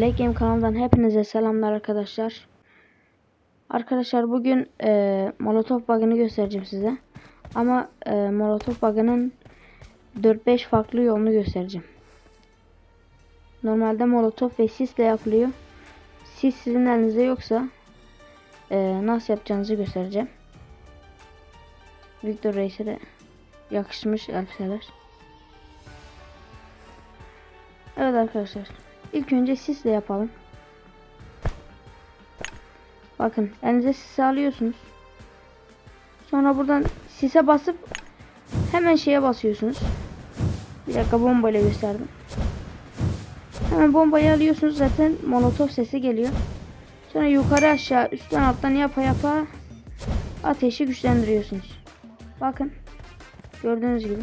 Black Game kanalından hepinize selamlar arkadaşlar. Arkadaşlar bugün e, Molotov bug'ını göstereceğim size. Ama e, Molotov bug'ının 4-5 farklı yolunu göstereceğim. Normalde Molotov ve sisle yapılıyor. Sis sizin elinizde yoksa e, nasıl yapacağınızı göstereceğim. Victor Reis'e de yakışmış elbiseler. Evet arkadaşlar. İlk önce sisle yapalım. Bakın elinize sisi alıyorsunuz. Sonra buradan sise basıp hemen şeye basıyorsunuz. Bir dakika bombayla gösterdim. Hemen bombayı alıyorsunuz zaten molotof sesi geliyor. Sonra yukarı aşağı üstten alttan yapa yapa ateşi güçlendiriyorsunuz. Bakın gördüğünüz gibi.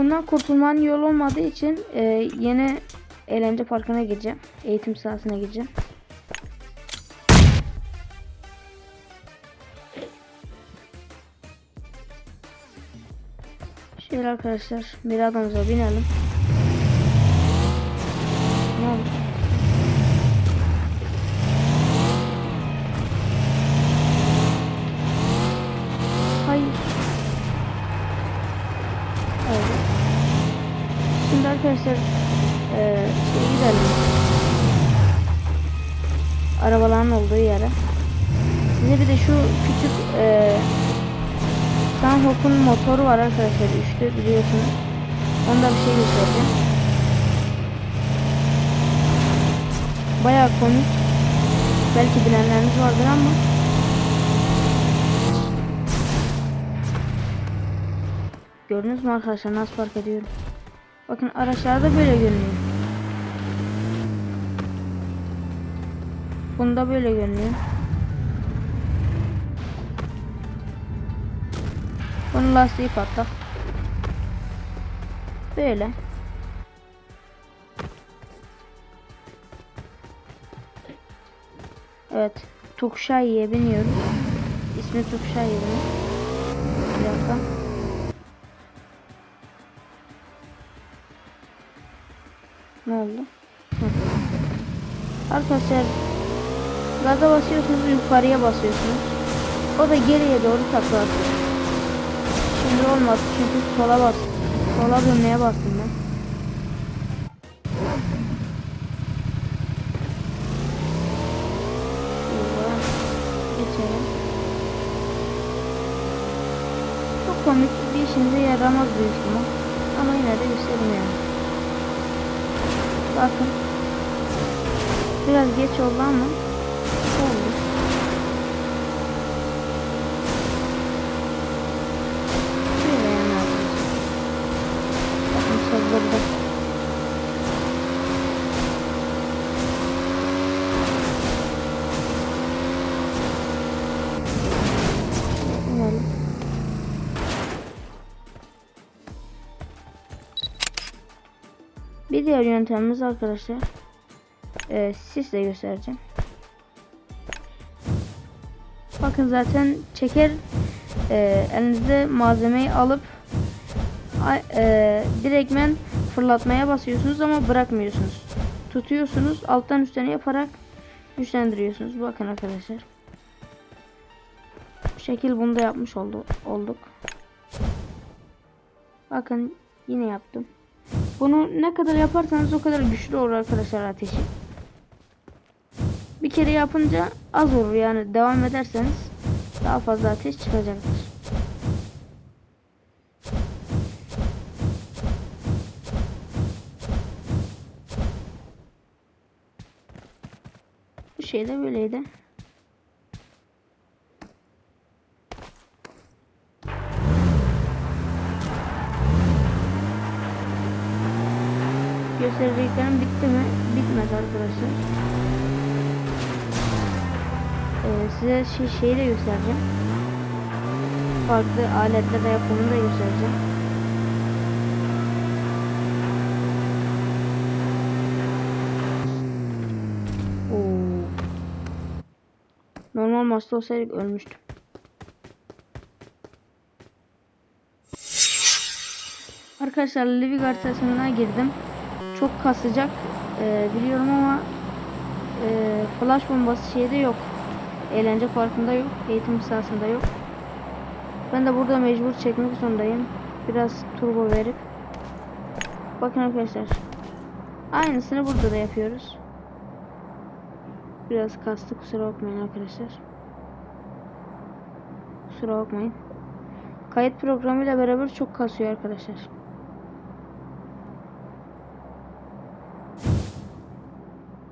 Bundan kurtulmanın yolu olmadığı için e, yeni eğlence parkına gireceğim. Eğitim sahasına gireceğim. Şöyle arkadaşlar Mirada'mıza binelim. Şimdi arkadaşlar eee şey gidelim. Arabaların olduğu yere. Size bir de şu küçük eee Sunhook'un motoru var arkadaşlar. Üçlü biliyorsunuz. Onda bir şey göstereceğim. Bayağı komik. Belki bilenleriniz vardır ama Gördünüz mü arkadaşlar nasıl fark ediyorum. Bakın araçlarda böyle görünüyor. Bunda böyle görünüyor. Bunun lastiği patlak. Böyle. Evet. Tukşayi'ye biniyoruz. İsmi Tukşayi demek. Bir dakika. Ne oldu? Arkadaşlar gaza basıyorsunuz yukarıya basıyorsunuz. O da geriye doğru takla. Şimdi olmaz çünkü sola bas. Sola dönmeye bastım ben. Geçelim. Çok komik bir işimize yaramaz büyük ihtimal. Ama yine de göstereyim yani. Bakın. Biraz geç oldu ama oldu. Bir diğer yöntemimiz arkadaşlar. Ee, sisle göstereceğim. Bakın zaten çeker e, elinizde malzemeyi alıp e, direktmen fırlatmaya basıyorsunuz ama bırakmıyorsunuz. Tutuyorsunuz alttan üstten yaparak güçlendiriyorsunuz. Bakın arkadaşlar. Bu şekil bunu da yapmış oldu, olduk. Bakın yine yaptım. Bunu ne kadar yaparsanız o kadar güçlü olur arkadaşlar ateşi. Bir kere yapınca az olur yani devam ederseniz daha fazla ateş çıkacaktır. Bu şey de böyleydi. Göstereceklerim bitti mi? Bitmedi arkadaşlar. Ee, size şey, şeyi de göstereceğim. Farklı aletle de yapımını da göstereceğim. Oo. Normal maçta olsaydık ölmüştüm. Arkadaşlar Living haritasına girdim. Çok kasacak e, biliyorum ama e, flash bombası şeyde yok. Eğlence parkında yok. Eğitim sahasında yok. Ben de burada mecbur çekmek zorundayım. Biraz turbo verip. Bakın arkadaşlar. Aynısını burada da yapıyoruz. Biraz kastı kusura bakmayın arkadaşlar. Kusura bakmayın. Kayıt programıyla beraber çok kasıyor arkadaşlar.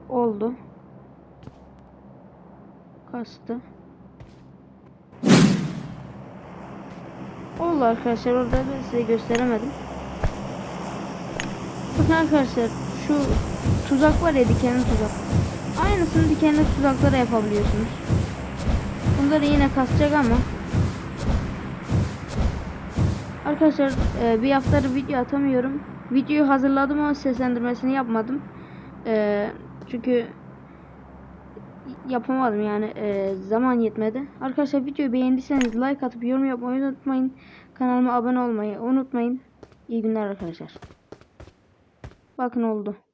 Oldu. Kastı. Oldu arkadaşlar orada ben size gösteremedim. Bakın arkadaşlar şu tuzak var ya dikenli tuzak. Aynısını dikenli tuzaklara yapabiliyorsunuz. Bunları yine kasacak ama Arkadaşlar e, bir haftadır video atamıyorum. Videoyu hazırladım ama seslendirmesini yapmadım. E, çünkü yapamadım yani e, zaman yetmedi. Arkadaşlar videoyu beğendiyseniz like atıp yorum yapmayı unutmayın. Kanalıma abone olmayı unutmayın. İyi günler arkadaşlar. Bakın oldu.